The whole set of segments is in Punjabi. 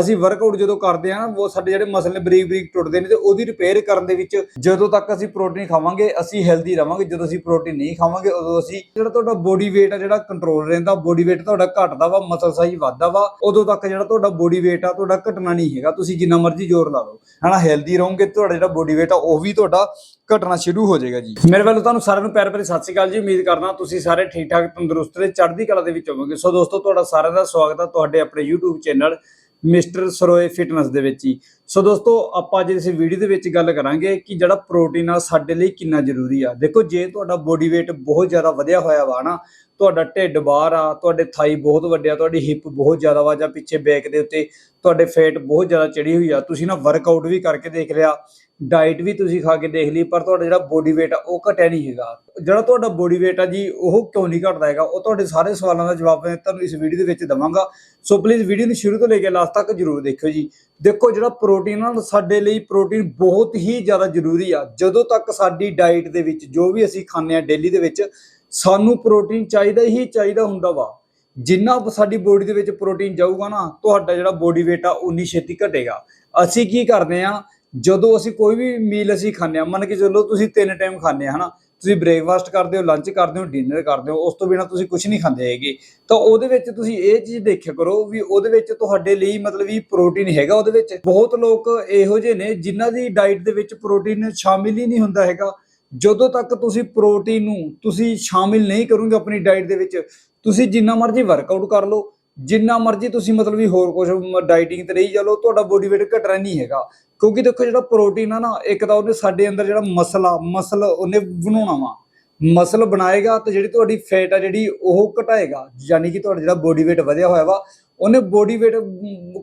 ਅਸੀਂ ਵਰਕਆਊਟ ਜਦੋਂ ਕਰਦੇ ਆ ਨਾ, ਉਹ ਸਾਡੇ ਜਿਹੜੇ ਮਸਲ ਨੇ ਬਰੀਕ ਬਰੀਕ ਟੁੱਟਦੇ ਨੇ ਤੇ ਉਹਦੀ ਰਿਪੇਅਰ ਕਰਨ ਦੇ ਵਿੱਚ ਜਦੋਂ ਤੱਕ ਅਸੀਂ ਪ੍ਰੋਟੀਨ ਖਾਵਾਂਗੇ, ਅਸੀਂ ਹੈਲਦੀ ਰਵਾਂਗੇ। ਜਦੋਂ ਅਸੀਂ ਪ੍ਰੋਟੀਨ ਨਹੀਂ ਖਾਵਾਂਗੇ, ਉਦੋਂ ਅਸੀਂ ਜਿਹੜਾ ਤੁਹਾਡਾ ਬੋਡੀ weight ਆ, ਜਿਹੜਾ ਕੰਟਰੋਲ ਰਹਿੰਦਾ ਬੋਡੀ weight ਤੁਹਾਡਾ ਘਟਦਾ ਵਾ ਮਸਲ ਸਾਈਜ਼ ਵੱਧਦਾ ਵਾ, ਉਦੋਂ ਤੱਕ ਜਿਹੜਾ ਤੁਹਾਡਾ ਬੋਡੀ weight ਆ, ਤੁਹਾਡਾ ਘਟਣਾ ਨਹੀਂ ਹੈਗਾ। ਤੁਸੀਂ ਜਿੰਨਾ ਮਰਜ਼ੀ ਜ਼ੋਰ ਲਾ ਲਓ। ਹਨਾ ਹੈਲਦੀ ਰਹੋਗੇ, ਤੁਹਾਡਾ ਜਿਹੜਾ ਬੋਡੀ weight ਆ, ਉਹ ਵੀ ਤੁਹਾਡਾ ਘਟਣਾ ਸ਼ੁਰੂ ਹੋ ਜਾਏਗਾ ਜੀ। ਮੇਰੇ ਵੱਲੋਂ ਤੁਹਾਨੂੰ ਸਾਰਿਆਂ ਨੂੰ ਪਿਆਰ ਭਰੀ ਸਤਿ ਸ਼੍ਰੀ ਅਕਾਲ ਜੀ। ਉਮੀਦ ਕਰਦਾ ਤੁਸੀਂ ਸਾਰੇ ਠੀਕ ਠਾਕ ਤੰਦਰੁਸਤ ਤੇ ਚੜ੍ਹਦੀ ਕਲਾ ਦੇ ਵਿੱਚ ਹੋਵੋਗੇ। ਸੋ ਦੋਸਤੋ, ਤੁਹਾਡਾ ਸਾਰਿਆਂ ਦਾ ਸਵਾਗਤ ਆ ਤੁਹਾਡੇ ਆਪਣੇ YouTube channel mister Saroye fitness ਦੇ ਵਿੱਚ ਹੀ। ਸੋ ਦੋਸਤੋ, ਆਪਾਂ ਅੱਜ ਇਸ ਵੀਡੀਓ ਦੇ ਵਿੱਚ ਗੱਲ ਕਰਾਂਗੇ ਕਿ ਜਿਹੜਾ ਪ੍ਰੋਟੀਨ ਆ ਸਾਡੇ ਲਈ ਕਿੰਨਾ ਜ਼ਰੂਰੀ ਆ। ਦੇਖੋ, ਜੇ ਤੁਹਾਡਾ ਬੋਡੀ weight ਬਹੁਤ ਜ਼ਿਆਦਾ ਵਧਿਆ ਹੋਇਆ ਵਾ ਨਾ, ਤੁਹਾਡਾ ਢਿੱਡ ਬਾਹਰ ਆ, ਤੁਹਾਡੇ ਥਾਈ ਬਹੁਤ ਵੱਡੇ ਆ, ਤੁਹਾਡੀ ਹਿੱਪ ਬਹੁਤ ਜ਼ਿਆਦਾ ਵਾ ਜਾਂ ਪਿੱਛੇ ਬੈਕ ਦੇ ਉੱਤੇ ਤੁਹਾਡੇ ਫੈਟ ਬਹੁਤ ਜ਼ਿਆਦਾ ਚੜੀ ਹੋਈ ਆ, ਤੁਸੀਂ ਨਾ ਵਰਕਆਊਟ ਵੀ ਕਰਕੇ ਦੇਖ ਲਿਆ ਡਾਈਟ ਵੀ ਤੁਸੀਂ ਖਾ ਕੇ ਦੇਖ ਲਈ, ਪਰ ਤੁਹਾਡਾ ਜਿਹੜਾ ਬੋਡੀ weight ਆ, ਉਹ ਘਟਿਆ ਨਹੀਂ ਹੈਗਾ। ਜਿਹੜਾ ਤੁਹਾਡਾ ਬੋਡੀ weight ਆ ਜੀ, ਉਹ ਕਿਉਂ ਨਹੀਂ ਘਟਦਾ ਹੈਗਾ? ਉਹ ਤੁਹਾਡੇ ਸਾਰੇ ਸਵਾਲਾਂ ਦਾ ਜਵਾਬ ਮੈਂ ਤੁਹਾਨੂੰ ਇਸ ਵੀਡੀਓ ਦੇ ਵਿੱਚ ਦਵਾਂਗਾ। ਸੋ ਪਲੀਜ਼ ਵੀਡੀਓ ਨੂੰ ਸ਼ੁਰੂ ਤੋਂ ਲੈ ਕੇ ਲਾਸਟ ਤੱਕ ਜਰੂਰ ਦੇਖਿਓ ਜੀ। ਦੇਖੋ, ਜਿਹੜਾ ਪ੍ਰੋਟੀਨ ਨਾਲ ਸਾਡੇ ਲਈ ਪ੍ਰੋਟੀਨ ਬਹੁਤ ਹੀ ਜ਼ਿਆਦਾ ਜ਼ਰੂਰੀ ਆ। ਜਦੋਂ ਤੱਕ ਸਾਡੀ ਡਾਈਟ ਦੇ ਵਿੱਚ, ਜੋ ਵੀ ਅਸੀਂ ਖਾਂਦੇ ਆ ਡੇਲੀ ਦੇ ਵਿੱਚ, ਸਾਨੂੰ ਪ੍ਰੋਟੀਨ ਚਾਹੀਦਾ ਹੀ ਚਾਹੀਦਾ ਹੁੰਦਾ ਵਾ। ਜਿੰਨਾ ਸਾਡੀ ਬੋਡੀ ਦੇ ਵਿੱਚ ਪ੍ਰੋਟੀਨ ਜਾਊਗਾ ਨਾ, ਤੁਹਾਡਾ ਜਿਹੜਾ ਬੋਡੀ weight ਆ ਉਨੀ ਛੇਤੀ ਘਟੇਗਾ। ਅਸੀਂ ਕੀ ਕਰਦੇ ਆ ਜਦੋਂ ਅਸੀਂ ਕੋਈ ਵੀ ਮੀਲ ਅਸੀਂ ਖਾਂਦੇ ਆ ਮੰਨ ਕੇ ਚੱਲੋ ਤੁਸੀਂ ਤਿੰਨ ਟਾਈਮ ਖਾਂਦੇ ਆ, ਹਨਾ? ਤੁਸੀਂ ਬ੍ਰੇਕਫਾਸਟ ਕਰਦੇ ਹੋ ਲੰਚ ਕਰਦੇ ਹੋ ਡਿਨਰ ਕਰਦੇ ਹੋ, ਉਸ ਤੋਂ ਬਿਨਾ ਤੁਸੀਂ ਕੁਝ ਨਹੀਂ ਖਾਂਦੇ ਹੈਗੇ। ਤਾਂ ਉਹਦੇ ਵਿੱਚ ਤੁਸੀਂ ਇਹ ਚੀਜ਼ ਦੇਖਿਆ ਕਰੋ ਵੀ ਉਹਦੇ ਵਿੱਚ ਤੁਹਾਡੇ ਲਈ ਮਤਲਬ ਵੀ ਪ੍ਰੋਟੀਨ ਹੈਗਾ ਉਹਦੇ ਵਿੱਚ। ਬਹੁਤ ਲੋਕ ਇਹੋ ਜਿਹੇ ਨੇ ਜਿਨ੍ਹਾਂ ਦੀ ਡਾਈਟ ਦੇ ਵਿੱਚ ਪ੍ਰੋਟੀਨ ਸ਼ਾਮਿਲ ਹੀ ਨਹੀਂ ਹੁੰਦਾ ਹੈਗਾ। ਜਦੋਂ ਤੱਕ ਤੁਸੀਂ ਪ੍ਰੋਟੀਨ ਨੂੰ ਤੁਸੀਂ ਸ਼ਾਮਿਲ ਨਹੀਂ ਕਰੋਗੇ ਆਪਣੀ ਡਾਈਟ ਦੇ ਵਿੱਚ, ਤੁਸੀਂ ਜਿੰਨਾ ਮਰਜ਼ੀ ਵਰਕਆਊਟ ਕਰ ਲਓ। ਜਿੰਨਾ ਮਰਜ਼ੀ ਤੁਸੀਂ ਮਤਲਬ ਵੀ ਹੋਰ ਕੁਝ ਡਾਈਟਿੰਗ ਤੇ ਰਹੀ ਚਲੋ, ਤੁਹਾਡਾ ਬੋਡੀ weight ਘਟਣਾ ਨਹੀਂ ਹੈਗਾ। ਕਿਉਂਕਿ ਦੇਖੋ ਜਿਹੜਾ ਪ੍ਰੋਟੀਨ ਆ ਨਾ, ਇੱਕ ਤਾਂ ਉਹਨੇ ਸਾਡੇ ਅੰਦਰ ਜਿਹੜਾ ਮਸਲ ਆ ਮਸਲ ਉਹਨੇ ਬਣਾਉਣਾ ਵਾ। ਮਸਲ ਬਣਾਏਗਾ ਤੇ ਜਿਹੜੀ ਤੁਹਾਡੀ ਫੈਟ ਆ ਜਿਹੜੀ ਉਹ ਘਟਾਏਗਾ। ਯਾਨੀ ਕਿ ਤੁਹਾਡਾ ਜਿਹੜਾ ਬੋਡੀ weight ਵਧਿਆ ਹੋਇਆ ਵਾ, ਉਹਨੇ ਬੋਡੀ weight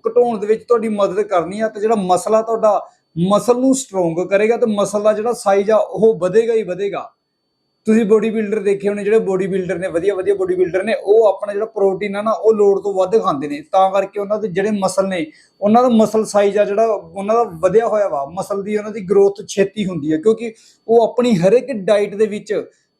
ਘਟਾਉਣ ਦੇ ਵਿੱਚ ਤੁਹਾਡੀ ਮਦਦ ਕਰਨੀ ਆ ਤੇ ਜਿਹੜਾ ਮਸਲਾ ਤੁਹਾਡਾ ਮਸਲ ਨੂੰ ਸਟਰੋਂਗ ਕਰੇਗਾ ਤੇ ਮਸਲ ਦਾ ਜਿਹੜਾ ਸਾਈਜ਼ ਆ ਉਹ ਵਧੇਗਾ ਹੀ ਵਧੇਗਾ। ਤੁਸੀਂ ਬੋਡੀ ਬਿਲਡਰ ਦੇਖੇ ਹੋਣੇ, ਜਿਹੜੇ ਬੋਡੀ ਬਿਲਡਰ ਨੇ, ਵਧੀਆ ਵਧੀਆ ਬੋਡੀ ਬਿਲਡਰ ਨੇ, ਉਹ ਆਪਣਾ ਜਿਹੜਾ ਪ੍ਰੋਟੀਨ ਆ ਨਾ, ਉਹ ਲੋੜ ਤੋਂ ਵੱਧ ਖਾਂਦੇ ਨੇ। ਤਾਂ ਕਰਕੇ ਉਹਨਾਂ ਦੇ ਜਿਹੜੇ ਮਸਲ ਨੇ, ਉਹਨਾਂ ਦਾ ਮਸਲ ਸਾਈਜ਼ ਆ ਜਿਹੜਾ, ਉਹਨਾਂ ਦਾ ਵਧਿਆ ਹੋਇਆ ਵਾ। ਮਸਲ ਦੀ ਉਹਨਾਂ ਦੀ ਗਰੋਥ ਛੇਤੀ ਹੁੰਦੀ ਹੈ ਕਿਉਂਕਿ ਉਹ ਆਪਣੀ ਹਰ ਇੱਕ ਡਾਈਟ ਦੇ ਵਿੱਚ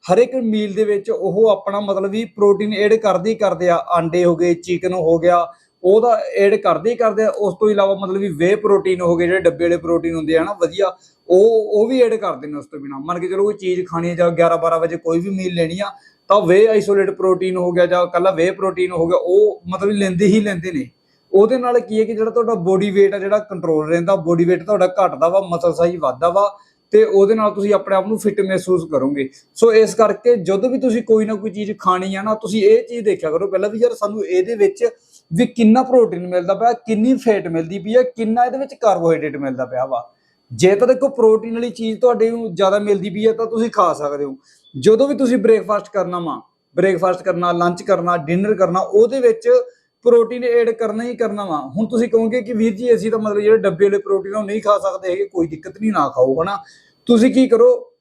ਹਰ ਇੱਕ ਮੀਲ ਦੇ ਵਿੱਚ ਉਹ ਆਪਣਾ ਮਤਲਬ ਵੀ ਪ੍ਰੋਟੀਨ ਐਡ ਕਰਦੇ ਹੀ ਕਰਦੇ ਆ। ਆਂਡੇ ਹੋ ਗਏ ਚਿਕਨ ਹੋ ਗਿਆ ਉਹਦਾ ਐਡ ਕਰਦੇ ਹੀ ਕਰਦੇ ਆ, ਉਸ ਤੋਂ ਇਲਾਵਾ ਮਤਲਬ ਵੀ ਵੇ ਪ੍ਰੋਟੀਨ ਹੋ ਗਏ, ਜਿਹੜੇ ਡੱਬੇ ਵਾਲੇ ਪ੍ਰੋਟੀਨ ਹੁੰਦੇ ਆ ਨਾ, ਵਧੀਆ, ਉਹ ਉਹ ਵੀ ਐਡ ਕਰਦੇ ਨੇ ਉਸ ਤੋਂ ਬਿਨਾ। ਮੰਨ ਕੇ ਚਲੋ ਕੋਈ ਚੀਜ਼ ਖਾਣੀ ਹੈ ਜਾਂ 11 12 ਵਜੇ ਕੋਈ ਵੀ ਮੀਲ ਲੈਣੀ ਆ, ਤਾਂ ਵੇ ਆਈਸੋਲੇਟ ਪ੍ਰੋਟੀਨ ਹੋ ਗਿਆ ਜਾਂ ਇਕੱਲਾ ਵੇ ਪ੍ਰੋਟੀਨ ਹੋ ਗਿਆ, ਉਹ ਮਤਲਬ ਲੈਂਦੇ ਹੀ ਲੈਂਦੇ ਨੇ। ਉਹਦੇ ਨਾਲ ਕੀ ਹੈ ਕਿ ਜਿਹੜਾ ਤੁਹਾਡਾ ਬੋਡੀ weight ਆ, ਜਿਹੜਾ ਕੰਟਰੋਲ ਰਹਿੰਦਾ ਬੋਡੀ weight ਤੁਹਾਡਾ ਘਟਦਾ ਵਾ ਮਸਲ ਸਾਈਜ਼ ਵੱਧਦਾ ਵਾ, ਤੇ ਉਹਦੇ ਨਾਲ ਤੁਸੀਂ ਆਪਣੇ ਆਪ ਨੂੰ ਫਿੱਟ ਮਹਿਸੂਸ ਕਰੋਗੇ। ਸੋ ਇਸ ਕਰਕੇ ਜਦੋਂ ਵੀ ਤੁਸੀਂ ਕੋਈ ਨਾ ਕੋਈ ਚੀਜ਼ ਖਾਣੀ ਆ ਨਾ, ਤੁਸੀਂ ਇਹ ਚੀਜ਼ ਦੇਖਿਆ ਕਰੋ, ਪਹਿਲਾਂ ਵੀ ਯਾਰ ਸਾਨੂੰ ਇਹਦੇ ਵਿੱਚ ਵੀ ਕਿੰਨਾ ਪ੍ਰੋਟੀਨ ਮਿਲਦਾ ਪਿਆ, ਕਿੰਨੀ ਫੈਟ ਮਿਲਦੀ ਪਈ ਹੈ, ਕਿੰਨਾ ਇਹਦੇ ਵਿੱਚ ਕਾਰਬੋਹਾਈਡਰੇਟ ਮਿਲਦਾ ਪਿਆ ਵਾ। ਜੇ ਤਾਂ ਦੇਖੋ ਪ੍ਰੋਟੀਨ ਵਾਲੀ ਚੀਜ਼ ਤੁਹਾਡੇ ਨੂੰ ਜ਼ਿਆਦਾ ਮਿਲਦੀ ਪਈ ਹੈ ਤਾਂ ਤੁਸੀਂ ਖਾ ਸਕਦੇ ਹੋ। ਜਦੋਂ ਵੀ ਤੁਸੀਂ ਬ੍ਰੇਕਫਾਸਟ ਕਰਨਾ ਵਾ ਬ੍ਰੇਕਫਾਸਟ ਕਰਨਾ ਲੰਚ ਕਰਨਾ ਡਿਨਰ ਕਰਨਾ, ਉਹਦੇ ਵਿੱਚ ਪ੍ਰੋਟੀਨ ਐਡ ਕਰਨਾ ਹੀ ਕਰਨਾ ਵਾ। ਹੁਣ ਤੁਸੀਂ ਕਹੋਗੇ ਕਿ ਵੀਰ ਜੀ, ਅਸੀਂ ਤਾਂ ਮਤਲਬ ਜਿਹੜੇ ਡੱਬੇ ਵਾਲੇ ਪ੍ਰੋਟੀਨ ਉਹ ਨਹੀਂ ਖਾ ਸਕਦੇ ਹੈਗੇ, ਕੋਈ ਦਿੱਕਤ ਨਹੀਂ, ਨਾ ਖਾਓ, ਹਨਾ। ਤੁਸੀਂ ਕੀ ਕਰੋ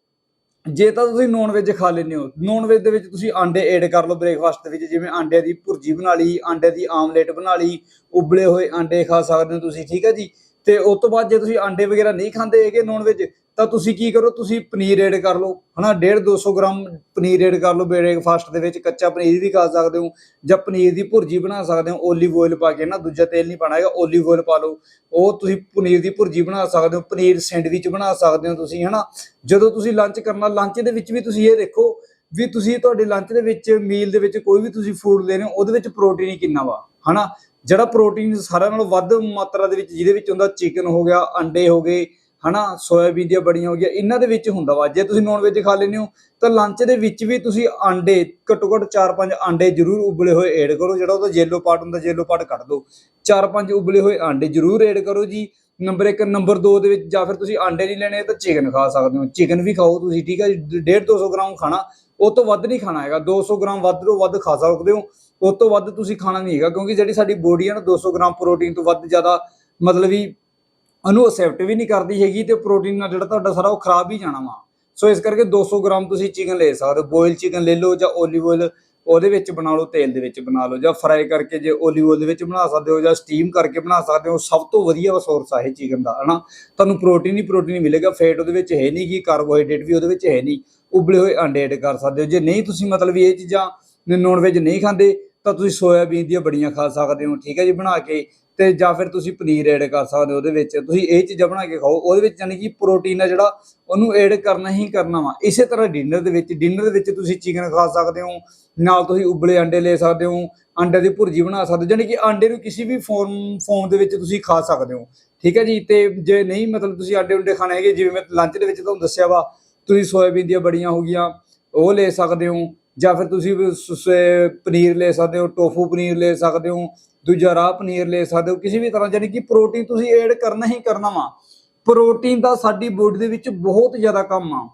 ਜੇ ਤਾਂ ਤੁਸੀਂ ਨੌਨ ਵੈਜ ਖਾ ਲੈਂਦੇ ਹੋ, ਨੌਨ ਵੈਜ ਦੇ ਵਿੱਚ ਤੁਸੀਂ ਆਂਡੇ ਐਡ ਕਰ ਲਓ ਬ੍ਰੇਕਫਾਸਟ ਦੇ ਵਿੱਚ, ਜਿਵੇਂ ਆਂਡਿਆਂ ਦੀ ਭੁਰਜੀ ਬਣਾ ਲਈ ਆਂਡੇ ਦੀ ਆਮਲੇਟ ਬਣਾ ਲਈ, ਉਬਲੇ ਹੋਏ ਆਂਡੇ ਖਾ ਸਕਦੇ ਹੋ ਤੁਸੀਂ, ਠੀਕ ਹੈ ਜੀ? ਤੇ ਉਸ ਤੋਂ ਬਾਅਦ ਜੇ ਤੁਸੀਂ ਆਂਡੇ ਵਗੈਰਾ ਨਹੀਂ ਖਾਂਦੇ ਹੈਗੇ ਨੌਨ ਵੈਜ ਤਾਂ ਤੁਸੀਂ ਕੀ ਕਰੋ, ਤੁਸੀਂ ਪਨੀਰ ਐਡ ਕਰ ਲਓ, ਹਨਾ? 1.5 200 ਗ੍ਰਾਮ ਪਨੀਰ ਐਡ ਕਰ ਲਓ ਬ੍ਰੇਕਫਾਸਟ ਦੇ ਵਿੱਚ, ਕੱਚਾ ਪਨੀਰ ਵੀ ਖਾ ਸਕਦੇ ਹੋ, ਜਾਂ ਪਨੀਰ ਦੀ ਭੁਰਜੀ ਬਣਾ ਸਕਦੇ ਹੋ ਓਲੀਵ ਆਇਲ ਪਾ ਕੇ ਨਾ, ਦੂਜਾ ਤੇਲ ਨਹੀਂ ਪਾਣਾ ਹੈਗਾ ਓਲੀਵ ਆਇਲ ਪਾ ਲਓ। ਉਹ ਤੁਸੀਂ ਪਨੀਰ ਦੀ ਭੁਰਜੀ ਬਣਾ ਸਕਦੇ ਹੋ, ਪਨੀਰ ਸੈਂਡਵਿਚ ਬਣਾ ਸਕਦੇ ਹੋ ਤੁਸੀਂ, ਹਨਾ? ਜਦੋਂ ਤੁਸੀਂ ਲੰਚ ਕਰਨਾ ਲੰਚ ਦੇ ਵਿੱਚ ਵੀ ਤੁਸੀਂ ਇਹ ਦੇਖੋ ਵੀ ਤੁਸੀਂ ਤੁਹਾਡੇ ਲੰਚ ਦੇ ਵਿੱਚ ਮੀਲ ਦੇ ਵਿੱਚ ਕੋਈ ਵੀ ਤੁਸੀਂ ਫੂਡ ਲੈ ਰਹੇ ਹੋ, ਉਹਦੇ ਵਿੱਚ ਪ੍ਰੋਟੀਨ ਹੀ ਕਿੰਨਾ ਵਾ, ਹਨਾ? ਜਿਹੜਾ ਪ੍ਰੋਟੀਨ ਸਾਰਿਆਂ ਨਾਲੋਂ ਵੱਧ ਮਾਤਰਾ ਦੇ ਵਿੱਚ, ਜਿਹਦੇ ਵਿੱਚ ਹੁੰਦਾ ਚਿਕਨ ਹੋ ਗਿਆ, ਅੰਡੇ ਹੋ ਗਏ ਹਨਾ ਸੋਇਆਬੀਨ ਦੀਆਂ ਬੜੀਆਂ ਹੋ ਗਈਆਂ, ਇਹਨਾਂ ਦੇ ਵਿੱਚ ਹੁੰਦਾ ਵਾ। ਜੇ ਤੁਸੀਂ ਨੌਨ ਵੈਜ ਖਾ ਲੈਂਦੇ ਹੋ, ਤਾਂ ਲੰਚ ਦੇ ਵਿੱਚ ਵੀ ਤੁਸੀਂ ਆਂਡੇ ਘੱਟੋ ਘੱਟ 4-5 ਆਂਡੇ ਜ਼ਰੂਰ ਉਬਲੇ ਹੋਏ ਐਡ ਕਰੋ, ਜਿਹੜਾ ਉਹਦਾ ਯੈਲੋ ਪਾਰਟ ਹੁੰਦਾ ਯੈਲੋ ਪਾਰਟ ਕੱਢ ਦਿਓ 4-5 ਉਬਲੇ ਹੋਏ ਆਂਡੇ ਜ਼ਰੂਰ ਐਡ ਕਰੋ ਜੀ। ਨੰਬਰ 1 ਨੰਬਰ 2 ਦੇ ਵਿੱਚ, ਜਾਂ ਫਿਰ ਤੁਸੀਂ ਆਂਡੇ ਨਹੀਂ ਲੈਣੇ, ਤਾਂ ਚਿਕਨ ਖਾ ਸਕਦੇ ਹੋ। ਚਿਕਨ ਵੀ ਖਾਓ ਤੁਸੀਂ, ਠੀਕ ਹੈ 1.5 200 ਗ੍ਰਾਮ ਖਾਣਾ, ਉਹ ਤੋਂ ਵੱਧ ਨਹੀਂ ਖਾਣਾ ਹੈਗਾ। 200 ਗ੍ਰਾਮ ਵੱਧ ਤੋਂ ਵੱਧ ਖਾ ਸਕਦੇ ਹੋ। ਉਸ ਤੋਂ ਵੱਧ ਤੁਸੀਂ ਖਾਣਾ ਨਹੀਂ ਹੈਗਾ, ਕਿਉਂਕਿ ਜਿਹੜੀ ਸਾਡੀ ਬੋਡੀ ਹੈ ਨਾ 200 ਗ੍ਰਾਮ ਪ੍ਰੋਟੀਨ ਤੋਂ ਵੱਧ ਜ਼ਿਆਦਾ, ਮਤਲਬ ਵੀ ਉਹਨੂੰ ਅਸੈਪਟ ਵੀ ਨਹੀਂ ਕਰਦੀ ਹੈਗੀ ਤੇ ਪ੍ਰੋਟੀਨ ਨਾਲ ਜਿਹੜਾ ਤੁਹਾਡਾ ਸਾਰਾ ਉਹ ਖਰਾਬ ਹੀ ਜਾਣਾ ਵਾ। ਸੋ ਇਸ ਕਰਕੇ 200 ਗ੍ਰਾਮ ਤੁਸੀਂ ਚਿਕਨ ਲੈ ਸਕਦੇ ਹੋ। ਬੋਇਲ ਚਿਕਨ ਲੈ ਲਓ ਜਾਂ ਓਲੀਵ ਆਇਲ ਉਹਦੇ ਵਿੱਚ ਬਣਾ ਲਓ, ਤੇਲ ਦੇ ਵਿੱਚ ਬਣਾ ਲਓ ਜਾਂ ਫਰਾਈ ਕਰਕੇ ਜੇ ਓਲੀਵ ਆਇਲ ਦੇ ਵਿੱਚ ਬਣਾ ਸਕਦੇ ਹੋ ਜਾਂ ਸਟੀਮ ਕਰਕੇ ਬਣਾ ਸਕਦੇ ਹੋ ਸਭ ਤੋਂ ਵਧੀਆ ਸੋਰਸ ਆ ਇਹ ਚਿਕਨ ਦਾ, ਹਨਾ? ਤੁਹਾਨੂੰ ਪ੍ਰੋਟੀਨ ਹੀ ਪ੍ਰੋਟੀਨ ਮਿਲੇਗਾ ਫੈਟ ਉਹਦੇ ਵਿੱਚ ਹੈ ਨਹੀਂ ਕਿ ਕਾਰਬੋਹਾਈਡਰੇਟ ਵੀ ਉਹਦੇ ਵਿੱਚ ਹੈ ਨਹੀਂ, ਉਬਲੇ ਹੋਏ ਅੰਡੇ ਐਡ ਕਰ ਸਕਦੇ ਹੋ। ਜੇ ਨਹੀਂ ਤੁਸੀਂ ਮਤਲਬ ਇਹ ਚੀਜ਼ਾਂ ਨੌਨ ਵੈਜ ਨਹੀਂ ਖਾਂਦੇ, ਤਾਂ ਤੁਸੀਂ ਸੋਇਆਬੀਨ ਦੀਆਂ ਬੜੀਆਂ ਖਾ ਸਕਦੇ ਹੋ, ਠੀਕ ਹੈ ਜੀ, ਬਣਾ ਕੇ ਤੇ ਜਾਂ ਫਿਰ ਤੁਸੀਂ ਪਨੀਰ ਐਡ ਕਰ ਸਕਦੇ ਹੋ ਉਹਦੇ ਵਿੱਚ। ਤੁਸੀਂ ਇਹ ਚੀਜ਼ਾਂ ਬਣਾ ਕੇ ਖਾਓ। ਉਹਦੇ ਵਿੱਚ ਯਾਨੀ ਕਿ ਪ੍ਰੋਟੀਨ ਆ ਜਿਹੜਾ, ਉਹਨੂੰ ਐਡ ਕਰਨਾ ਹੀ ਕਰਨਾ ਵਾ। ਇਸੇ ਤਰ੍ਹਾਂ ਡਿਨਰ ਦੇ ਵਿੱਚ ਡਿਨਰ ਦੇ ਵਿੱਚ ਤੁਸੀਂ ਚਿਕਨ ਖਾ ਸਕਦੇ ਹੋ। ਨਾਲ ਤੁਸੀਂ ਉਬਲੇ ਅੰਡੇ ਲੈ ਸਕਦੇ ਹੋ। ਅੰਡੇ ਦੀ ਭੁਰਜੀ ਬਣਾ ਸਕਦੇ ਹੋ। ਯਾਨੀ ਕਿ ਅੰਡੇ ਨੂੰ ਕਿਸੇ ਵੀ ਫਾਰਮ ਫਾਰਮ ਦੇ ਵਿੱਚ ਤੁਸੀਂ ਖਾ ਸਕਦੇ ਹੋ। ਠੀਕ ਹੈ ਜੀ? ਤੇ ਜੇ ਨਹੀਂ, ਮਤਲਬ ਤੁਸੀਂ ਅੰਡੇ ਉੰਡੇ ਖਾਣੇ ਹੈਗੇ, ਜਿਵੇਂ ਮੈਂ ਲੰਚ ਦੇ ਵਿੱਚ ਤੁਹਾਨੂੰ ਦੱਸਿਆ ਵਾ, ਤੁਸੀਂ ਸੋਇਆਬੀਨ ਦੀਆਂ ਬੜੀਆਂ ਹੋ ਗਈਆਂ, ਉਹ ਲੈ ਸਕਦੇ ਹੋ। ਜਾਂ ਫਿਰ ਤੁਸੀਂ ਪਨੀਰ ਲੈ ਸਕਦੇ ਹੋ, ਟੋਫੂ ਪਨੀਰ ਲੈ ਸਕਦੇ ਹੋ, ਦੂਜਾ ਰਾਹ ਪਨੀਰ ਲੈ ਸਕਦੇ ਹੋ, ਕਿਸੇ ਵੀ ਤਰ੍ਹਾਂ ਯਾਨੀ ਕਿ ਪ੍ਰੋਟੀਨ ਤੁਸੀਂ ਐਡ ਕਰਨਾ ਹੀ ਕਰਨਾ ਵਾ। ਪ੍ਰੋਟੀਨ ਦਾ ਸਾਡੀ ਬੋਡੀ ਦੇ ਵਿੱਚ ਬਹੁਤ ਜ਼ਿਆਦਾ ਕੰਮ ਆ।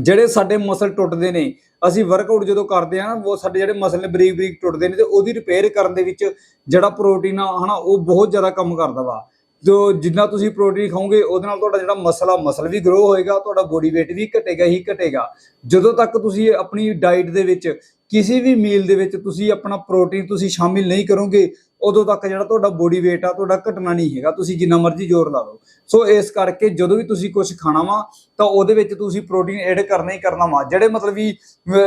ਜਿਹੜੇ ਸਾਡੇ ਮਸਲ ਟੁੱਟਦੇ ਨੇ, ਅਸੀਂ ਵਰਕਆਊਟ ਜਦੋਂ ਕਰਦੇ ਆ ਨਾ, ਉਹ ਸਾਡੇ ਜਿਹੜੇ ਮਸਲ ਨੇ ਬਰੀਕ ਬਰੀਕ ਟੁੱਟਦੇ ਨੇ ਤੇ ਉਹਦੀ ਰਿਪੇਅਰ ਕਰਨ ਦੇ ਵਿੱਚ ਜਿਹੜਾ ਪ੍ਰੋਟੀਨ ਆ, ਹਨਾ, ਉਹ ਬਹੁਤ ਜ਼ਿਆਦਾ ਕੰਮ ਕਰਦਾ ਵਾ। ਜੋ ਜਿੰਨਾ ਤੁਸੀਂ ਪ੍ਰੋਟੀਨ ਖਾਓਗੇ, ਉਹਦੇ ਨਾਲ ਤੁਹਾਡਾ ਜਿਹੜਾ ਮਸਲ ਆ ਮਸਲ ਵੀ ਗਰੋ ਹੋਏਗਾ, ਤੁਹਾਡਾ ਬੋਡੀ weight ਵੀ ਘਟੇਗਾ ਹੀ ਘਟੇਗਾ। ਜਦੋਂ ਤੱਕ ਤੁਸੀਂ ਆਪਣੀ ਡਾਈਟ ਦੇ ਵਿੱਚ ਕਿਸੇ ਵੀ ਮੀਲ ਦੇ ਵਿੱਚ ਤੁਸੀਂ ਆਪਣਾ ਪ੍ਰੋਟੀਨ ਤੁਸੀਂ ਸ਼ਾਮਿਲ ਨਹੀਂ ਕਰੋਗੇ, ਉਦੋਂ ਤੱਕ ਜਿਹੜਾ ਤੁਹਾਡਾ ਬੋਡੀ weight ਆ, ਤੁਹਾਡਾ ਘਟਣਾ ਨਹੀਂ ਹੈਗਾ। ਤੁਸੀਂ ਜਿੰਨਾ ਮਰਜ਼ੀ ਜ਼ੋਰ ਲਾ ਲਓ। ਸੋ ਇਸ ਕਰਕੇ ਜਦੋਂ ਵੀ ਤੁਸੀਂ ਕੁਝ ਖਾਣਾ ਵਾ, ਤਾਂ ਉਹਦੇ ਵਿੱਚ ਤੁਸੀਂ ਪ੍ਰੋਟੀਨ ਐਡ ਕਰਨਾ ਹੀ ਕਰਨਾ ਵਾ। ਜਿਹੜੇ ਮਤਲਬ ਵੀ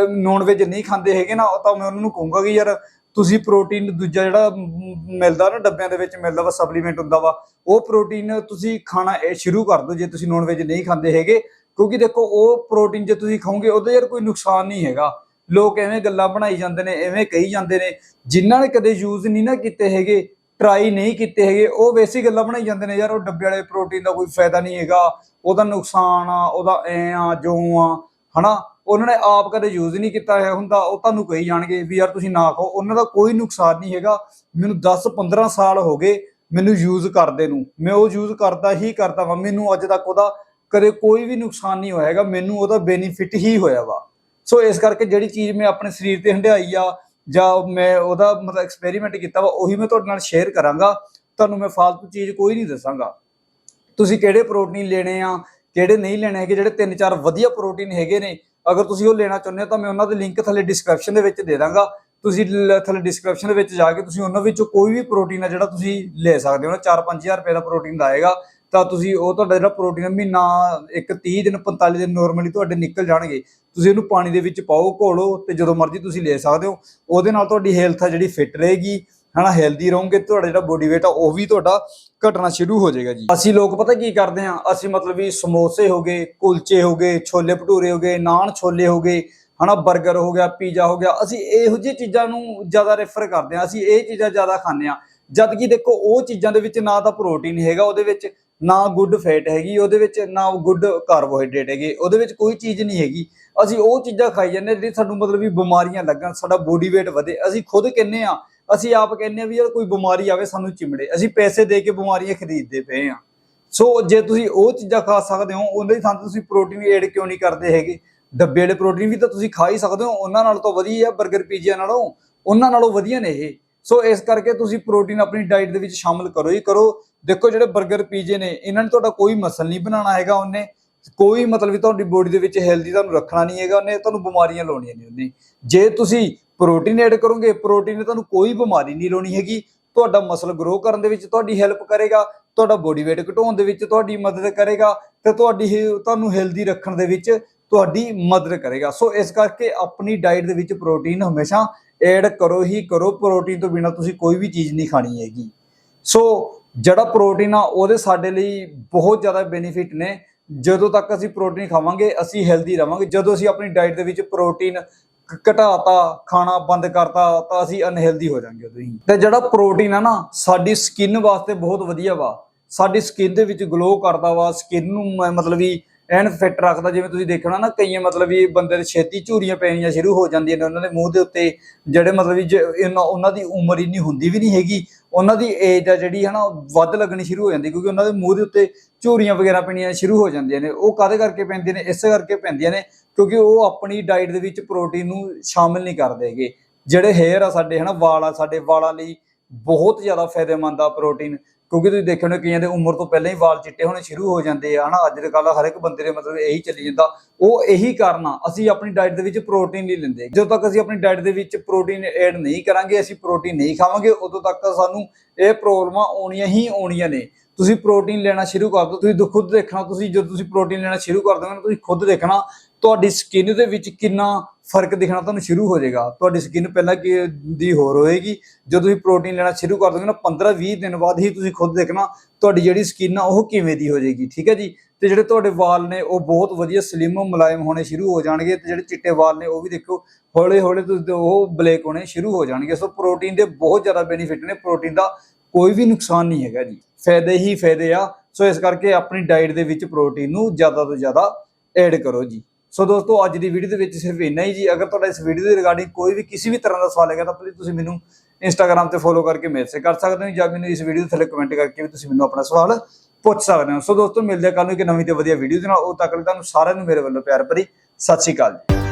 ਨੌਨ ਵੈਜ ਨਹੀਂ ਖਾਂਦੇ ਹੈਗੇ ਨਾ, ਉਹ ਤਾਂ ਮੈਂ ਉਹਨਾਂ ਨੂੰ ਕਹੂੰਗਾ ਕਿ ਯਾਰ ਤੁਸੀਂ ਪ੍ਰੋਟੀਨ ਦੂਜਾ ਜਿਹੜਾ ਮਿਲਦਾ ਨਾ ਡੱਬਿਆਂ ਦੇ ਵਿੱਚ ਮਿਲਦਾ ਵਾ ਸਪਲੀਮੈਂਟ ਹੁੰਦਾ ਵਾ, ਉਹ ਪ੍ਰੋਟੀਨ ਤੁਸੀਂ ਖਾਣਾ ਇਹ ਸ਼ੁਰੂ ਕਰ ਦਿਓ ਜੇ ਤੁਸੀਂ ਨੌਨ ਵੈਜ ਨਹੀਂ ਖਾਂਦੇ ਹੈਗੇ, ਕਿਉਂਕਿ ਦੇਖੋ ਉਹ ਪ੍ਰੋਟੀਨ ਜੇ ਤੁਸੀਂ ਖਾਓਗੇ, ਉਹਦੇ ਯਾਰ ਕੋਈ ਨੁਕਸਾਨ ਨਹੀਂ ਹੈਗਾ। ਲੋਕ ਐਵੇਂ ਗੱਲਾਂ ਬਣਾਈ ਜਾਂਦੇ ਨੇ, ਐਵੇਂ ਕਹੀ ਜਾਂਦੇ ਨੇ, ਜਿਨ੍ਹਾਂ ਨੇ ਕਦੇ ਯੂਜ਼ ਨਹੀਂ ਨਾ ਕੀਤੇ ਹੈਗੇ ਟਰਾਈ ਨਹੀਂ ਕੀਤੇ ਹੈਗੇ, ਉਹ ਵੈਸੀ ਗੱਲਾਂ ਬਣਾਈ ਜਾਂਦੇ ਨੇ, ਯਾਰ ਉਹ ਡੱਬੇ ਵਾਲੇ ਪ੍ਰੋਟੀਨ ਦਾ ਕੋਈ ਫਾਇਦਾ ਨਹੀਂ ਹੈਗਾ, ਉਹਦਾ ਨੁਕਸਾਨ ਆ, ਉਹਦਾ ਐ ਆ, ਜੋ ਆ, ਹਨਾ? ਉਹਨਾਂ ਨੇ ਆਪ ਕਦੇ ਯੂਜ਼ ਨਹੀਂ ਕੀਤਾ ਹੈ ਹੁੰਦਾ, ਉਹ ਤੁਹਾਨੂੰ ਕਹੀ ਜਾਣਗੇ ਵੀ ਯਾਰ ਤੁਸੀਂ ਨਾ ਖਾਓ। ਉਹਨਾਂ ਦਾ ਕੋਈ ਨੁਕਸਾਨ ਨਹੀਂ ਹੈਗਾ। ਮੈਨੂੰ 10 15 ਸਾਲ ਹੋ ਗਏ ਮੈਨੂੰ ਯੂਜ਼ ਕਰਦੇ ਨੂੰ। ਮੈਂ ਉਹ ਯੂਜ਼ ਕਰਦਾ ਹੀ ਕਰਦਾ ਵਾ। ਮੈਨੂੰ ਅੱਜ ਤੱਕ ਉਹਦਾ ਕਦੇ ਕੋਈ ਵੀ ਨੁਕਸਾਨ ਨਹੀਂ ਹੋਇਆ ਹੈਗਾ। ਮੈਨੂੰ ਉਹਦਾ ਬੈਨੀਫਿਟ ਹੀ ਹੋਇਆ ਵਾ। ਸੋ ਇਸ ਕਰਕੇ ਜਿਹੜੀ ਚੀਜ਼ ਮੈਂ ਆਪਣੇ ਸਰੀਰ ਤੇ ਹੰਡਾਈ ਆ ਜਾਂ ਮੈਂ ਉਹਦਾ ਮਤਲਬ ਐਕਸਪੈਰੀਮੈਂਟ ਕੀਤਾ ਵਾ, ਉਹੀ ਮੈਂ ਤੁਹਾਡੇ ਨਾਲ ਸ਼ੇਅਰ ਕਰਾਂਗਾ। ਤੁਹਾਨੂੰ ਮੈਂ ਫालतू ਚੀਜ਼ ਕੋਈ ਨਹੀਂ ਦੱਸਾਂਗਾ। ਤੁਸੀਂ ਕਿਹੜੇ ਪ੍ਰੋਟੀਨ ਲੈਣੇ ਆ, ਕਿਹੜੇ ਨਹੀਂ ਲੈਣੇ ਹੈਗੇ, ਜਿਹੜੇ ਤਿੰਨ ਚਾਰ ਵਧੀਆ ਪ੍ਰੋਟੀਨ ਹੈਗੇ ਨੇ ਅਗਰ ਤੁਸੀਂ ਉਹ ਲੈਣਾ ਚਾਹੁੰਦੇ ਹੋ ਤਾਂ ਮੈਂ ਉਹਨਾਂ ਦੇ ਲਿੰਕ ਥੱਲੇ ਡਿਸਕ੍ਰਿਪਸ਼ਨ ਦੇ ਵਿੱਚ ਦੇ ਦਾਂਗਾ। ਤੁਸੀਂ ਲ- ਥੱਲੇ ਡਿਸਕ੍ਰਿਪਸ਼ਨ ਦੇ ਵਿੱਚ ਜਾ ਕੇ ਤੁਸੀਂ ਉਹਨਾਂ ਵਿੱਚੋਂ ਕੋਈ ਵੀ ਪ੍ਰੋਟੀਨ ਆ ਜਿਹੜਾ ਤੁਸੀਂ ਲੈ ਸਕਦੇ ਹੋ ਨਾ 4-5000 ਰੁਪਏ ਦਾ ਪ੍ਰੋਟੀਨ ਦਾ ਆਏਗਾ ਤਾਂ ਤੁਸੀਂ ਉਹ ਤੁਹਾਡਾ ਜਿਹੜਾ ਪ੍ਰੋਟੀਨ ਮਹੀਨਾ, ਇੱਕ 30 ਦਿਨ 45 ਦਿਨ ਨੋਰਮਲੀ ਤੁਹਾਡੇ ਨਿਕਲ ਜਾਣਗੇ। ਤੁਸੀਂ ਉਹਨੂੰ ਪਾਣੀ ਦੇ ਵਿੱਚ ਪਾਓ, ਘੋਲੋ ਤੇ ਜਦੋਂ ਮਰਜ਼ੀ ਤੁਸੀਂ ਲੈ ਸਕਦੇ ਹੋ। ਉਹਦੇ ਨਾਲ ਤੁਹਾਡੀ ਹੈਲਥ ਆ ਜਿਹੜੀ ਫਿੱਟ ਰਹੇਗੀ, ਹਨਾ ਹੈਲਦੀ ਰਹੋਗੇ, ਤੁਹਾਡਾ ਜਿਹੜਾ ਬੋਡੀ weight ਆ ਉਹ ਵੀ ਤੁਹਾਡਾ ਘਟਣਾ ਸ਼ੁਰੂ ਹੋ ਜਾਏਗਾ ਜੀ। ਅਸੀਂ ਲੋਕ ਪਤਾ ਕੀ ਕਰਦੇ ਆ ਅਸੀਂ ਮਤਲਬ ਵੀ ਸਮੋਸੇ ਹੋ ਗਏ, ਕੁਲਚੇ ਹੋ ਗਏ, ਛੋਲੇ ਭਟੂਰੇ ਹੋ ਗਏ, ਨਾਨ ਛੋਲੇ ਹੋ ਗਏ, ਹਨਾ 버ਗਰ ਹੋ ਗਿਆ, ਪੀਜ਼ਾ ਹੋ ਗਿਆ। ਅਸੀਂ ਇਹੋ ਜਿਹੀ ਚੀਜ਼ਾਂ ਨੂੰ ਜ਼ਿਆਦਾ ਰੈਫਰ ਕਰਦੇ ਆ ਅਸੀਂ ਇਹ ਚੀਜ਼ਾਂ ਜ਼ਿਆਦਾ ਖਾਂਦੇ ਆ ਜਦ ਕਿ ਦੇਖੋ, ਉਹ ਚੀਜ਼ਾਂ ਦੇ ਵਿੱਚ ਨਾ ਤਾਂ ਪ੍ਰੋਟੀਨ ਹੈਗਾ ਉਹਦੇ ਵਿੱਚ, ਨਾ ਗੁੱਡ ਫੈਟ ਹੈਗੀ, ਉਹਦੇ ਵਿੱਚ ਨਾ ਗੁੱਡ ਕਾਰਬੋਹਾਈਡਰੇਟ ਹੈਗੇ, ਉਹਦੇ ਵਿੱਚ ਕੋਈ ਚੀਜ਼ ਨਹੀਂ ਹੈਗੀ। ਅਸੀਂ ਉਹ ਚੀਜ਼ਾਂ ਖਾਈ ਜਾਂਦੇ ਹਾਂ ਜਿਹੜੀ ਸਾਨੂੰ ਮਤਲਬ ਵੀ ਬਿਮਾਰੀਆਂ ਲੱਗਣ, ਸਾਡਾ ਬੋਡੀ weight ਵਧੇ। ਅਸੀਂ ਖੁਦ ਕਹਿੰਨੇ ਆ ਅਸੀਂ ਆਪ ਕਹਿੰਦੇ ਆ ਵੀ ਯਾਰ ਕੋਈ ਬਿਮਾਰੀ ਆਵੇ ਸਾਨੂੰ ਚਿਮੜੇ। ਅਸੀਂ ਪੈਸੇ ਦੇ ਕੇ ਬਿਮਾਰੀਆਂ ਖਰੀਦਦੇ ਪਏ ਆ। ਸੋ ਜੇ ਤੁਸੀਂ ਉਹ ਚੀਜ਼ਾਂ ਖਾ ਸਕਦੇ ਹੋ, ਉਹਦੇ ਥਾਂ ਤੁਸੀਂ ਪ੍ਰੋਟੀਨ ਐਡ ਕਿਉਂ ਨਹੀਂ ਕਰਦੇ ਹੈਗੇ? ਡੱਬੇ ਵਾਲੇ ਪ੍ਰੋਟੀਨ ਵੀ ਤਾਂ ਤੁਸੀਂ ਖਾ ਹੀ ਸਕਦੇ ਹੋ, ਉਹਨਾਂ ਨਾਲ ਤਾਂ ਵਧੀਆ 버ਗਰ ਪੀਜ਼ਾ ਨਾਲੋਂ, ਉਹਨਾਂ ਨਾਲੋਂ ਵਧੀਆ ਨੇ ਇਹ। ਸੋ ਇਸ ਕਰਕੇ ਤੁਸੀਂ ਪ੍ਰੋਟੀਨ ਆਪਣੀ ਡਾਈਟ ਦੇ ਵਿੱਚ ਸ਼ਾਮਲ ਕਰੋ ਹੀ ਕਰੋ। ਦੇਖੋ ਜਿਹੜੇ 버ਗਰ ਪੀਜ਼ੇ ਨੇ, ਇਹਨਾਂ ਨੇ ਤੁਹਾਡਾ ਕੋਈ ਮਸਲ ਨਹੀਂ ਬਣਾਉਣਾ ਹੈਗਾ ਉਹਨੇ। ਕੋਈ ਮਤਲਬ ਵੀ ਤੁਹਾਡੀ ਬੋਡੀ ਦੇ ਵਿੱਚ ਹੈਲਦੀ ਤੁਹਾਨੂੰ ਰੱਖਣਾ ਨਹੀਂ ਹੈਗਾ, ਉਹਨੇ ਤੁਹਾਨੂੰ ਬਿਮਾਰੀਆਂ ਲਾਉਣੀਆਂ ਨਹੀਂ ਉਹਨੇ। ਜੇ ਤੁਸੀਂ ਪ੍ਰੋਟੀਨ ਐਡ ਕਰੋਗੇ, ਪ੍ਰੋਟੀਨ ਨੇ ਤੁਹਾਨੂੰ ਕੋਈ ਬਿਮਾਰੀ ਨਹੀਂ ਲਾਉਣੀ ਹੈਗੀ। ਤੁਹਾਡਾ ਮਸਲ ਗਰੋ ਕਰਨ ਦੇ ਵਿੱਚ ਤੁਹਾਡੀ ਹੈਲਪ ਕਰੇਗਾ, ਤੁਹਾਡਾ ਬੋਡੀ weight ਘਟਾਉਣ ਦੇ ਵਿੱਚ ਤੁਹਾਡੀ ਮਦਦ ਕਰੇਗਾ ਤੇ ਤੁਹਾਡੀ ਤੁਹਾਨੂੰ ਹੈਲਦੀ ਰੱਖਣ ਦੇ ਵਿੱਚ ਤੁਹਾਡੀ ਮਦਦ ਕਰੇਗਾ। ਸੋ ਇਸ ਕਰਕੇ ਆਪਣੀ ਡਾਈਟ ਦੇ ਵਿੱਚ ਪ੍ਰੋਟੀਨ ਹਮੇਸ਼ਾ ਐਡ ਕਰੋ ਹੀ ਕਰੋ। ਪ੍ਰੋਟੀਨ ਤੋਂ ਬਿਨਾ ਤੁਸੀਂ ਕੋਈ ਵੀ ਚੀਜ਼ ਨਹੀਂ ਖਾਣੀ ਹੈਗੀ। ਸੋ ਜਿਹੜਾ ਪ੍ਰੋਟੀਨ ਆ, ਉਹਦੇ ਸਾਡੇ ਲਈ ਬਹੁਤ ਜ਼ਿਆਦਾ ਬੈਨੀਫਿਟ ਨੇ। ਜਦੋਂ ਤੱਕ ਅਸੀਂ ਪ੍ਰੋਟੀਨ ਖਾਵਾਂਗੇ, ਅਸੀਂ ਹੈਲਦੀ ਰਵਾਂਗੇ ਜਦੋਂ ਅਸੀਂ ਆਪਣੀ ਡਾਈਟ ਦੇ ਵਿੱਚ ਪ੍ਰੋਟੀਨ ਘਟਾਤਾ, ਖਾਣਾ ਬੰਦ ਕਰਤਾ, ਤਾਂ ਅਸੀਂ ਅਨਹੈਲਦੀ ਹੋ ਜਾਾਂਗੇ ਉਦੋਂ ਹੀ। ਤੇ ਜਿਹੜਾ ਪ੍ਰੋਟੀਨ ਆ ਨਾ, ਸਾਡੀ ਸਕਿਨ ਵਾਸਤੇ ਬਹੁਤ ਵਧੀਆ ਵਾ। ਸਾਡੀ ਸਕਿਨ ਦੇ ਵਿੱਚ ਗਲੋ ਕਰਦਾ ਵਾ ਸਕਿਨ ਨੂੰ ਮਤਲਬ ਵੀ ਐਨ ਫਿੱਟ ਰੱਖਦਾ। ਜਿਵੇਂ ਤੁਸੀਂ ਦੇਖਣਾ ਨਾ, ਕਈਆਂ ਮਤਲਬ ਵੀ ਬੰਦੇ ਦੇ ਛੇਤੀ ਝੂਰੀਆਂ ਪੈਣੀਆਂ ਸ਼ੁਰੂ ਹੋ ਜਾਂਦੀਆਂ ਨੇ ਉਹਨਾਂ ਦੇ ਮੂੰਹ ਦੇ ਉੱਤੇ। ਜਿਹੜੇ ਮਤਲਬ ਵੀ ਜ- ਇਹਨਾਂ- ਉਹਨਾਂ ਦੀ ਉਮਰ ਇੰਨੀ ਹੁੰਦੀ ਵੀ ਨਹੀਂ ਹੈਗੀ, ਉਹਨਾਂ ਦੀ ਏਜ ਆ ਜਿਹੜੀ ਹੈ ਨਾ ਵੱਧ ਲੱਗਣੀ ਸ਼ੁਰੂ ਹੋ ਜਾਂਦੀ ਕਿਉਂਕਿ ਉਹਨਾਂ ਦੇ ਮੂੰਹ ਦੇ ਉੱਤੇ ਝੂਰੀਆਂ ਵਗੈਰਾ ਪੈਣੀਆਂ ਸ਼ੁਰੂ ਹੋ ਜਾਂਦੀਆਂ ਨੇ। ਉਹ ਕਾਦੇ ਕਰਕੇ ਪੈਂਦੀਆਂ ਨੇ? ਇਸੇ ਕਰਕੇ ਪੈਂਦੀਆਂ ਨੇ ਕਿਉਂਕਿ ਉਹ ਆਪਣੀ ਡਾਈਟ ਦੇ ਵਿੱਚ ਪ੍ਰੋਟੀਨ ਨੂੰ ਸ਼ਾਮਿਲ ਨਹੀਂ ਕਰਦੇ ਹੈਗੇ। ਜਿਹੜੇ ਹੇਅਰ ਆ ਸਾਡੇ, ਹਨਾ, ਵਾਲ ਆ ਸਾਡੇ, ਵਾਲਾਂ ਲਈ ਬਹੁਤ ਜ਼ਿਆਦਾ ਫਾਇਦੇਮੰਦ ਆ ਪ੍ਰੋਟੀਨ ਕਿਉਂਕਿ ਤੁਸੀਂ ਦੇਖਿਆ ਹੋਣਾ ਕਈਆਂ ਦੇ ਉਮਰ ਤੋਂ ਪਹਿਲਾਂ ਹੀ ਵਾਲ ਚਿੱਟੇ ਹੋਣੇ ਸ਼ੁਰੂ ਹੋ ਜਾਂਦੇ ਆ, ਹਨਾ। ਅੱਜ ਕੱਲ੍ਹ ਹਰ ਇੱਕ ਬੰਦੇ ਦੇ ਮਤਲਬ ਇਹੀ ਚੱਲੀ ਜਾਂਦਾ। ਉਹ ਇਹੀ ਕਰਨਾ ਅਸੀਂ ਆਪਣੀ ਡਾਈਟ ਦੇ ਵਿੱਚ ਪ੍ਰੋਟੀਨ ਨਹੀਂ ਲੈਂਦੇ। ਜਦੋਂ ਤੱਕ ਅਸੀਂ ਆਪਣੀ ਡਾਈਟ ਦੇ ਵਿੱਚ ਪ੍ਰੋਟੀਨ ਐਡ ਨਹੀਂ ਕਰਾਂਗੇ, ਅਸੀਂ ਪ੍ਰੋਟੀਨ ਨਹੀਂ ਖਾਵਾਂਗੇ, ਉਦੋਂ ਤੱਕ ਸਾਨੂੰ ਇਹ ਪ੍ਰੋਬਲਮਾਂ ਆਉਣੀਆਂ ਹੀ ਆਉਣੀਆਂ ਨੇ। ਤੁਸੀਂ ਪ੍ਰੋਟੀਨ ਲੈਣਾ ਸ਼ੁਰੂ ਕਰ ਦਿਓ, ਤੁਸੀਂ ਖੁਦ ਦੇਖਣਾ, ਤੁਸੀਂ ਜਦੋਂ ਤੁਸੀਂ ਪ੍ਰੋਟੀਨ ਲੈਣਾ ਸ਼ੁਰੂ ਕਰ ਦੋਗੇ ਤੁਸੀਂ ਖੁਦ ਦੇਖਣਾ ਤੁਹਾਡੀ ਸਕਿਨ ਦੇ ਵਿੱਚ ਕਿੰਨਾ ਫ਼ਰਕ ਦਿਖਣਾ ਤੁਹਾਨੂੰ ਸ਼ੁਰੂ ਹੋ ਜਾਏਗਾ। ਤੁਹਾਡੀ ਸਕਿਨ ਪਹਿਲਾਂ ਕੀ ਦੀ ਹੋਰ ਹੋਏਗੀ। ਜਦੋਂ ਤੁਸੀਂ ਪ੍ਰੋਟੀਨ ਲੈਣਾ ਸ਼ੁਰੂ ਕਰ ਦੋਗੇ ਨਾ 15-20 ਦਿਨ ਬਾਅਦ ਹੀ ਤੁਸੀਂ ਖੁਦ ਦੇਖਣਾ ਤੁਹਾਡੀ ਜਿਹੜੀ ਸਕਿਨ ਆ, ਉਹ ਕਿਵੇਂ ਦੀ ਹੋ ਜਾਏਗੀ, ਠੀਕ ਹੈ ਜੀ? ਤੇ ਜਿਹੜੇ ਤੁਹਾਡੇ ਵਾਲ ਨੇ, ਉਹ ਬਹੁਤ ਵਧੀਆ ਸਲਿਮ ਮੁਲਾਇਮ ਹੋਣੇ ਸ਼ੁਰੂ ਹੋ ਜਾਣਗੇ ਤੇ ਜਿਹੜੇ ਚਿੱਟੇ ਵਾਲ ਨੇ, ਉਹ ਵੀ ਦੇਖੋ ਹੌਲੇ ਹੌਲੇ ਤੁਸੀਂ ਉਹ ਬਲੇਕ ਹੋਣੇ ਸ਼ੁਰੂ ਹੋ ਜਾਣਗੇ। ਸੋ ਪ੍ਰੋਟੀਨ ਦੇ ਬਹੁਤ ਜ਼ਿਆਦਾ ਬੈਨੀਫਿਟ ਨੇ। ਪ੍ਰੋਟੀਨ ਦਾ ਕੋਈ ਵੀ ਨੁਕਸਾਨ ਨਹੀਂ ਹੈਗਾ ਜੀ। ਫਾਇਦੇ ਹੀ ਫਾਇਦੇ ਆ। ਸੋ ਇਸ ਕਰਕੇ ਆਪਣੀ ਡਾਈਟ ਦੇ ਵਿੱਚ ਪ੍ਰੋਟੀਨ ਨੂੰ ਜ਼ਿਆਦਾ ਤੋਂ ਜ਼ਿਆਦਾ ਐਡ ਕਰੋ ਜੀ। ਸੋ ਦੋਸਤੋ, ਅੱਜ ਦੀ ਵੀਡੀਓ ਦੇ ਵਿੱਚ ਸਿਰਫ ਇੰਨਾ ਹੀ ਜੀ। ਅਗਰ ਤੁਹਾਡਾ ਇਸ ਵੀਡੀਓ ਦੇ ਰਿਗਾਰਡਿੰਗ ਕੋਈ ਵੀ ਕਿਸੇ ਵੀ ਤਰ੍ਹਾਂ ਦਾ ਸਵਾਲ ਹੈਗਾ ਤਾਂ ਪਲੀਜ਼ ਤੁਸੀਂ ਮੈਨੂੰ ਇੰਸਟਾਗ੍ਰam ਤੇ ਫੋਲੋ ਕਰਕੇ ਮੈਸੇਜ ਕਰ ਸਕਦੇ ਹੋ ਜਾਂ ਮੈਨੂੰ ਇਸ ਵੀਡੀਓ ਦੇ ਥੱਲੇ ਕਮੈਂਟ ਕਰਕੇ ਵੀ ਤੁਸੀਂ ਮੈਨੂੰ ਆਪਣਾ ਸਵਾਲ ਪੁੱਛ ਸਕਦੇ ਹੋ। ਸੋ ਦੋਸਤੋ, ਮਿਲਦੇ ਹਾਂ ਕੱਲ ਨੂੰ ਇੱਕ ਨਵੀਂ ਤੇ ਵਧੀਆ ਵੀਡੀਓ ਦੇ ਨਾਲ। ਉਹ ਤੱਕ ਲਈ ਤੁਹਾਨੂੰ ਸਾਰਿਆਂ ਨੂੰ ਮੇਰੇ ਵੱਲੋਂ ਪਿਆਰ ਭਰੀ ਸਤਿ ਸ਼੍ਰੀ ਅਕਾਲ ਜੀ।